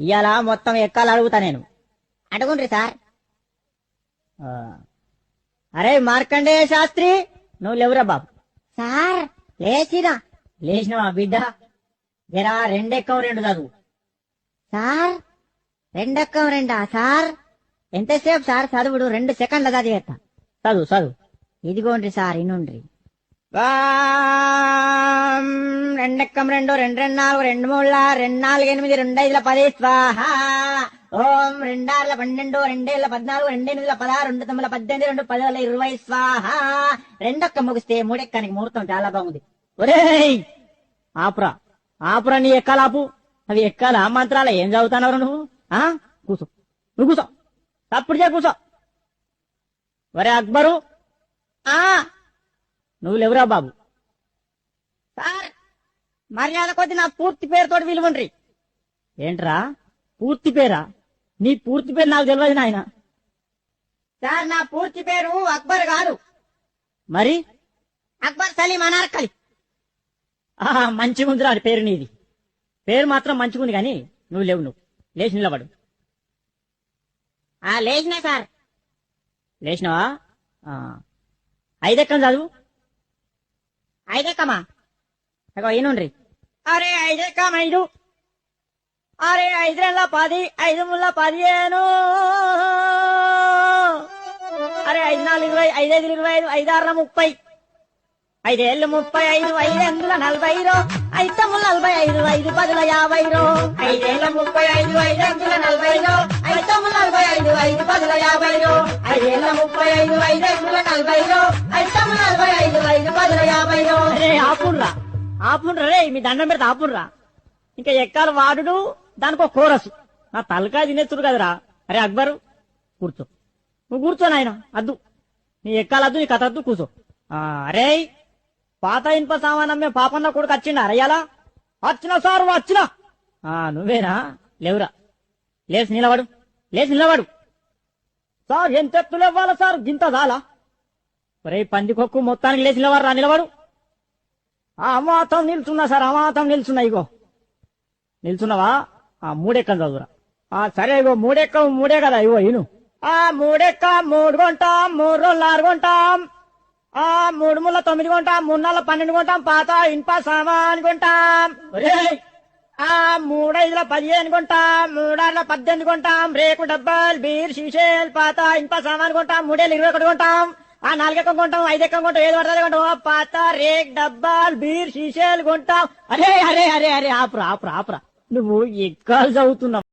ఇవాళ మొత్తం ఎక్కాలు అడుగుతా నేను. అడుగుండ్రి సార్. అరే మార్కండేయ శాస్త్రి నువ్వు లేవురా బాబు. సార్. లేచినా లేచినవా బిడ్డ? జరా రెండెక్కం రెండు చదువు. సార్. రెండక్కం రెండా సార్? ఎంతసేపు సార్ చదువుడు? రెండు సెకండ్ల చదివేస్తా. చదువు చదువు. ఇదిగోండ్రి సార్ ఇనుండ్రి. రెండెక్కం రెండు రెండు రెండు నాలుగు రెండు మూడుల రెండు నాలుగు ఎనిమిది రెండు ఐదుల పది. స్వాహ. ఓం. రెండార్ల పన్నెండు రెండేళ్ళ పద్నాలుగు రెండెనిమిదిల పదహారు రెండు తొమ్మిది పద్దెనిమిది రెండు పదివేల ఇరవై. స్వాహ. రెండొక్క ముగిస్తే మూడెక్కానికి ముహూర్తం చాలా బాగుంది. ఒరేయ్! ఆపురా. ఆపురా నీ ఎక్కాలాపు. అవి ఎక్కాలా. మంత్రాల. ఏం చదువుతున్నావు నువ్వు? ఆ? కూసో. నువ్వు కూసో. తప్పుడు చే కూసో. ఒరే అక్బరు. ఆ! నువ్వు లేవురా బాబు? సార్ మర్యాద కొద్ది నా పూర్తి పేరుతో విలువండ్రి. ఏంట్రా? పూర్తి పేరా? నీ పూర్తి పేరు నాకు తెలియదు నాయన. సార్ నా పూర్తి పేరు అక్బర్ కాదు మరి? అక్బర్ సలీం అనార్కలి. మంచిగుందిరా పేరు నీది. పేరు మాత్రం మంచిగుంది కానీ నువ్వు లేవు నువ్వు. లేచి నిలబడు. ఆ లేచినా సార్. లేచినావా? ఆ. ఐదెక్కం చదువు? ఐదెక్కమా అగో ఈనుండ్రి అరే ఐదెక్కం ఐదు అరే ఐదుల పది ఐదు ముళ్ళ పదిహేను అరే ఐదు నాలుగు ఇరవై ఐదైదు ఇరవై ఐదు ఐదారుల ముప్పై ఐదేళ్ళు ముప్పై ఐదు ఐదెందుల నలభై రో ఐదు ముళ్ళ నలభై ఐదు ఐదు పదుల యాభై రో ఐదేళ్ళ ముప్పై ఐదు ఐదెందుల నలభై రో ఐదు ముళ్ళ నలభై ఐదు ఐదు పదుల యాభై రో ఐదేళ్ళ ముప్పై ఐదు ఐదెందుల నలభై రో ఆపుండ్రా రే మీ దండం పెడితే ఆపుండ్రా. ఇంకా ఎక్కాలి వాడుడు దానికి ఒక కోరసు. నా తలకాయ తినేస్తుడు కదరా. అరే అక్బరు కూర్చో. నువ్వు కూర్చో నాయన అద్దు. నీ ఎక్కాలద్దు నీ కథ అద్దు కూర్చో. అరే పాత ఇనుప సామానమ్మే పాపన్న కొడుకు వచ్చిండా అరయ్యాలా వచ్చిన సారు వచ్చిన ఆ నువ్వేనా? లేవురా. లేచి నిలబడు. లేచి నిలబడు. సార్ ఎంత ఎత్తులు ఇవ్వాలా సార్? గింత దాలా? ఒరే పందికొక్కు మొత్తానికి లేచి నిలబడరా నిలబడు. అమాతం నిల్చున్నా సార్ అమాతం నిల్చున్నా ఇగో. నిల్చున్నావా? ఆ మూడెక్కలు చదువురా. ఆ సరే ఇగో మూడెక్క మూడే కదా ఇగో ఇను. ఆ మూడెక్క మూడు కొంటాం మూడు రోజులు ఆరు కొంటాం. ఆ మూడు ముళ్ళ తొమ్మిది కొంటాం మూడు నెలల పన్నెండు కొంటాం పాత ఇనుప సామాన్ కొంటాం. ఆ మూడైదుల పదిహేను కొంటాం మూడాళ్ళ పద్దెనిమిది కొంటాం రేకు డబ్బాలు బీర్ షీషేల్ పాత ఇనుప సామాన్ కొంటాం మూడేళ్ళు ఇరవై ఒకటి కొంటాం. ఆ నాలుగెక్కం కొంటాం ఐదెక్కం కొంటాం ఏది పడతాది కొంటాం. పాత రేక్ డబ్బాలు బీర్ షీషేలు కొంటాం. అరే అరే అరే అరే ఆపురా ఆపురా ఆపురా. నువ్వు ఎక్కాల్సి చదువుతున్నావు